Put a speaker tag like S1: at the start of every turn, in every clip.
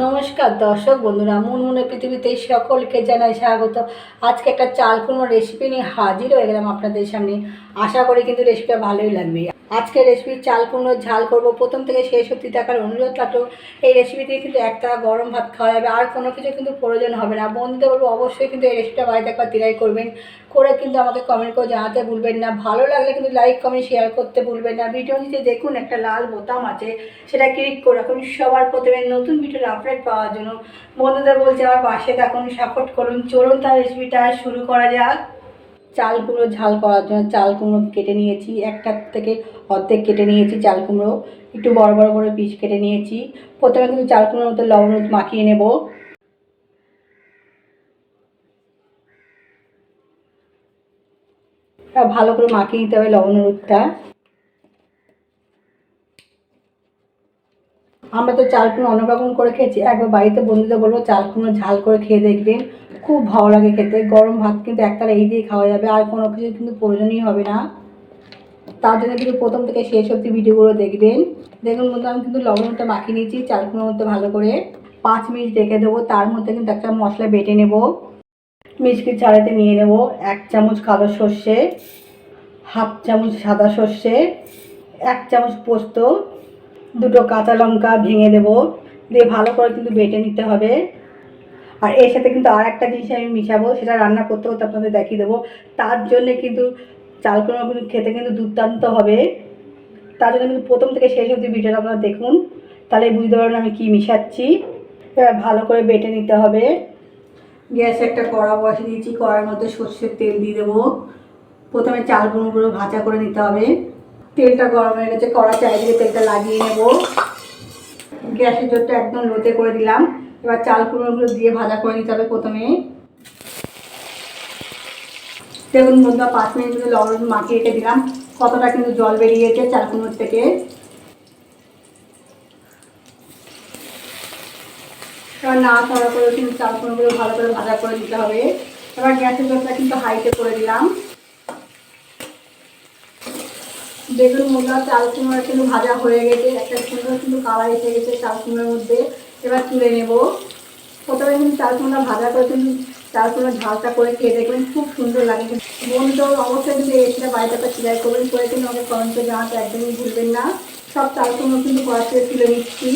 S1: নমস্কার দর্শক বন্ধুরা, মুনমুনে পৃথিবীতে সকলকে জানাই স্বাগত। আজকে একটা চাল কুমড়ো রেসিপি নিয়ে হাজির হয়ে গেলাম আপনাদের সামনে। আশা করি কিন্তু রেসিপিটা ভালোই লাগবে। আজকে রেসিপি চাল কুমড়ো ঝাল করব। প্রথম থেকে শেষ অব্দি দেখার অনুরোধ থাকল, এই রেসিপি দিয়ে কিন্তু একটা গরম ভাত খাওয়া যাবে। আর কোনো কিছু কিন্তু প্রয়োজন হবে না। বন্ধুদের বলব, অবশ্যই কিন্তু এই রেসিপিটা বাড়িতে একবার ট্রাই করবেন। করে কিন্তু আমাকে কমেন্ট করে জানাতে ভুলবেন না। ভালো লাগলে কিন্তু লাইক কমেন্ট শেয়ার করতে ভুলবেন না। ভিডিও নিচে দেখুন একটা লাল বোতাম আছে, সেটা ক্লিক করে রাখুন। সবার প্রথমে নতুন ভিডিওর আপডেট পাওয়ার জন্য বন্ধুদের বলছে আমার পাশে থাকুন সাপোর্ট করুন। চলুন তার রেসিপিটা শুরু করা যাক। চাল কুমড়ো ঝাল করার জন্য চাল কুমড়ো কেটে নিয়েছি। একটা থেকে অর্ধেক কেটে নিয়েছি চাল কুমড়ো। একটু বড় বড় করে পিস কেটে নিয়েছি। প্রথমে কিন্তু চাল কুমড়োর মধ্যে লবণ মাখিয়ে নেব আর ভালো করে মাখিয়ে নিতে হবে লবণ হলুদটা আমরা তো চাল কুমড়ো অনেক রকম করে খেয়েছি। একবার বাড়িতে বন্ধুদের বলব চাল কুমড়ো ঝাল করে খেয়ে দেখবেন। খুব ভালো লাগে খেতে। গরম ভাত কিন্তু একতারা এই দিয়ে খাওয়া যাবে। আর কোনো কিছু কিন্তু প্রয়োজনই হবে না। তার জন্য কিন্তু প্রথম থেকে শেষ অব্দি ভিডিওগুলো দেখবেন। দেখুন বন্ধু আমি কিন্তু লবণটা মাখিয়ে নিয়েছি চাল কুমড়োর মধ্যে ভালো করে। পাঁচ মিনিট রেখে দেবো। তার মধ্যে কিন্তু একটা মশলা বেটে নেব। মিষ্টির চাড়াতে নিয়ে নেব এক চামচ কালো সর্ষে, হাফ চামচ সাদা সর্ষে, এক চামচ পোস্ত, দুটো কাঁচা লঙ্কা ভেঙে দেব। দিয়ে ভালো করে কিন্তু বেটে নিতে হবে। আর এর সাথে কিন্তু আর একটা জিনিস আমি মিশাবো, সেটা রান্না করতে করতে আপনাদের দেখিয়ে দেবো। তার জন্যে কিন্তু চাল কুমড়ো কিন্তু খেতে কিন্তু দুর্দান্ত হবে। তার জন্য কিন্তু প্রথম থেকে শেষ অবধি ভিডিওটা আপনারা দেখুন। তাহলে বুঝতে পারবেন আমি কী মিশাচ্ছি। ভালো করে বেটে নিতে হবে। গ্যাসে একটা কড়া বসিয়ে দিয়েছি কড়ার মধ্যে সর্ষের তেল দিয়ে দেবো। প্রথমে চাল কুমড়োগুলো ভাজা করে নিতে হবে। তেলটা গরম হয়ে গেছে কড়া চারিদিকে তেলটা লাগিয়ে নেব। গ্যাসের জোরটা একদম লোতে করে দিলাম। এবার চাল কুমড়োগুলো দিয়ে ভাজা করে নিতে হবে প্রথমে। দেখুন বন্ধুরা, পাঁচ মিনিট মতো লবণ মাখিয়ে রেখে দিলাম। কতটা কিন্তু জল বেরিয়েছে চাল কুমড়োর থেকে। এবার না করা করে কিন্তু চাল কুমড়োগুলো ভালো করে ভাজা করে দিতে হবে। এবার গ্যাসের জলটা কিন্তু হাইতে করে দিলাম। দেখুন মোটা চাল কুমড়ো কিন্তু ভাজা হয়ে গেছে। একটা সুন্দর কিন্তু কালার এসে গেছে চাল মধ্যে। এবার তুলে নেব। প্রথমে কিন্তু চাল কুমড়া ভাজা করে কিন্তু চাল কুমড়ো ঝালটা করে খেয়ে দেখবেন, খুব সুন্দর লাগে বন্ধু অবশ্যই কিন্তু এসে বাড়িতে একটা সিলাই করবেন, করে কিন্তু আমাকে কমেন্টে জানাতে একদমই ভুলবেন না। সব চাল কুমড়ো কিন্তু কড়া তুলে নিচ্ছি।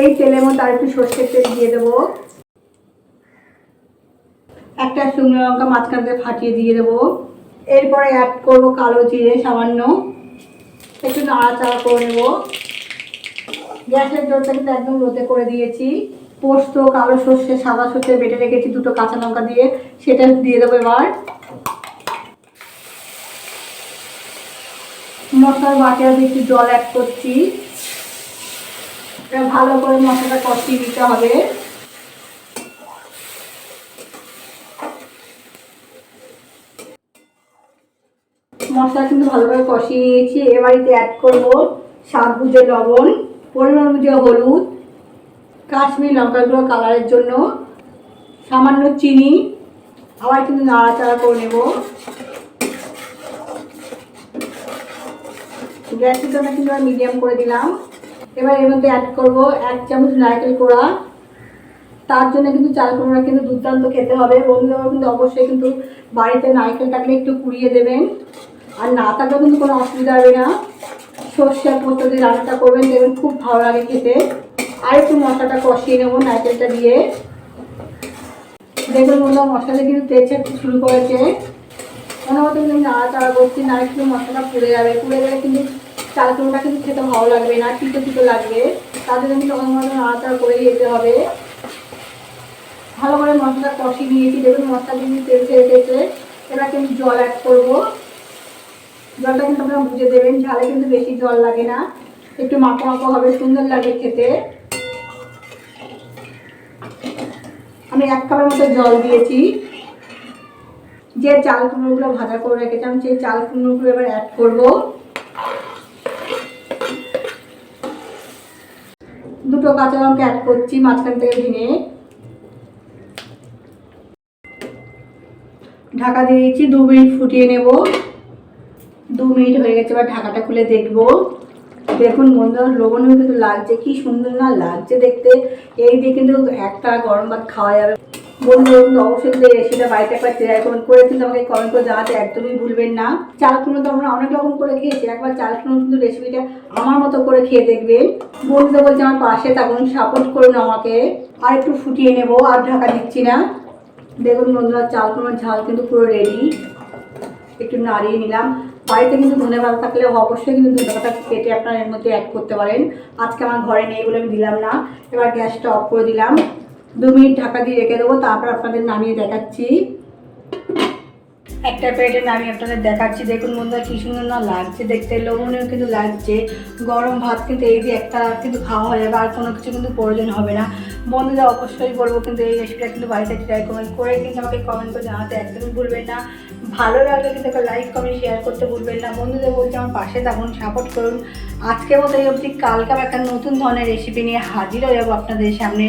S1: এই তেলের মধ্যে আর একটু সর্ষের তেল দিয়ে দেবো। একটা শুকনো লঙ্কা মাঝখান থেকে ফাটিয়ে দিয়ে দেবো। এরপরে অ্যাড করব কালো জিরে, সামান্য। একটু নাড়াচাড়া করে নেব। গ্যাসের জলটা কিন্তু একদম রোদে করে দিয়েছি। পোস্ত, কালো সর্ষে, সাদা সর্ষে বেটে রেখেছি দুটো কাঁচা লঙ্কা দিয়ে। সেটা দিয়ে দেবো এবার। মশলার বাটির একটু জল অ্যাড করছি। ভালো করে মশলাটা কষিয়ে দিতে হবে। মশলা কিন্তু ভালোভাবে কষিয়ে নিয়েছি। এবারিতে অ্যাড করব স্বাদ বুঝে লবণ, পরিমাণ বুঝে হলুদ, কাশ্মীর লঙ্কা গুঁড়ো কালারের জন্য, সামান্য চিনি। আবার কিন্তু নাড়াচাড়া করে নেব। গ্যাসের জন্য কিন্তু মিডিয়াম করে দিলাম। এবার এর মধ্যে অ্যাড করব এক চামচ নারকেল কোড়া। তার জন্য কিন্তু চাল কুমড়া কিন্তু দুর্দান্ত খেতে হবে। বন্ধুরা কিন্তু অবশ্যই কিন্তু বাড়িতে নারকেল থাকলে একটু কুড়িয়ে দেবেন। আর না থাকলেও কিন্তু কোনো অসুবিধা হবে না। সর্ষে পোস্ত দিয়ে রান্নাটা করবেন, দেখবেন খুব ভালো লাগে খেতে। আর একটু মশলাটা কষিয়ে নেব নারকেলটা দিয়ে। দেখুন বন্ধুরা, মশলাটা কিন্তু ছাড়তে শুরু করেছে। মনে মতো কিন্তু নাড়াচাড়া করছি কিন্তু মশলাটা পুড়ে যাবে। পুড়ে গেলে কিন্তু চাল কুমড়োটা কিন্তু খেতে ভালো লাগবে না, তিতো তিতো লাগবে। তার জন্য কিন্তু অন্য মতো নাড়াচাড়া করে যেতে হবে। ভালো করে মশলাটা কষিয়ে নিয়েছি। দেখুন মশলা কিন্তু তেল ছেড়ে দিয়েছে। এবার কিন্তু জল অ্যাড করব। জলটা কিন্তু আপনারা বুঝে দেবেন, ঝালে কিন্তু বেশি জল লাগে না। একটু মাখো মাখো হবে, সুন্দর লাগে খেতে। আমি এক কাপের মতো জল দিয়েছি। যে চাল কুমড়োগুলো ভাজা করে রেখেছিলাম সেই চাল কুমড়োগুলো এবার অ্যাড করব। দুটো কাঁচা লঙ্কা অ্যাড করছি মাঝখান থেকে ভেঙে। ঢাকা দিয়ে দিচ্ছি দু মিনিট ফুটিয়ে নেব। দু মিনিট হয়ে গেছে, এবার ঢাকাটা খুলে দেখব। দেখুন বন্ধুরা, লবণ কিন্তু লাগছে, কি সুন্দর না লাগছে দেখতে। এই দিয়ে কিন্তু একটা গরম ভাত খাওয়া যাবে। বন্ধুরা কিন্তু অবশ্যই রেসিপিটা বাড়িতে একবার ট্রাই করুন। করে কিন্তু আমাকে কমেন্ট করে জানাতে, একদমই ভুলবেন না। চাল কুমড়ো তো আমরা অনেক রকম করে খেয়েছি। একবার চাল কুমড়ো কিন্তু রেসিপিটা আমার মতো করে খেয়ে দেখবেন। বন্ধুরা বলছে, আমার পাশে থাকুন সাপোর্ট করুন আমাকে। আর একটু ফুটিয়ে নেব, আর ঢাকা দিচ্ছি না। দেখুন বন্ধুরা, চাল কুমড়োর ঝাল কিন্তু পুরো রেডি একটু নাড়িয়ে নিলাম। বাড়িতে কিন্তু ধনে পাতা থাকলে অবশ্যই কিন্তু ধনে পাতা কেটে আপনার এর মধ্যে অ্যাড করতে পারেন। আজকে আমার ঘরে নেই বলে আমি দিলাম না। এবার গ্যাসটা অফ করে দিলাম। দু মিনিট ঢাকা দিয়ে রেখে দেবো, তারপর আপনাদের নামিয়ে দেখাচ্ছি। একটা প্লেটে নামিয়ে আপনাদের দেখাচ্ছি। দেখুন বন্ধুরা, কি সুন্দর না লাগছে দেখতে। লবণীয় কিন্তু লাগছে, গরম ভাত কিন্তু এই দিয়ে একটা কিন্তু খাওয়া হয়ে যাবে, আর কোনো কিছু কিন্তু প্রয়োজন হবে না। বন্ধুদের অবশ্যই বলব কিন্তু এই রেসিপিটা কিন্তু বাড়িতে ট্রাই করবেন। করে কিন্তু আমাকে কমেন্ট করে জানাতে একদমই ভুলবেন না। ভালো লাগলে কিন্তু একটা লাইক কমেন্ট শেয়ার করতে ভুলবেন না। বন্ধুদের বলছি, আমার পাশে থাকুন সাপোর্ট করুন। আজকের মতো এই অবধি, কালকে একটা নতুন ধরনের রেসিপি নিয়ে হাজির হয়ে যাব আপনাদের সামনে।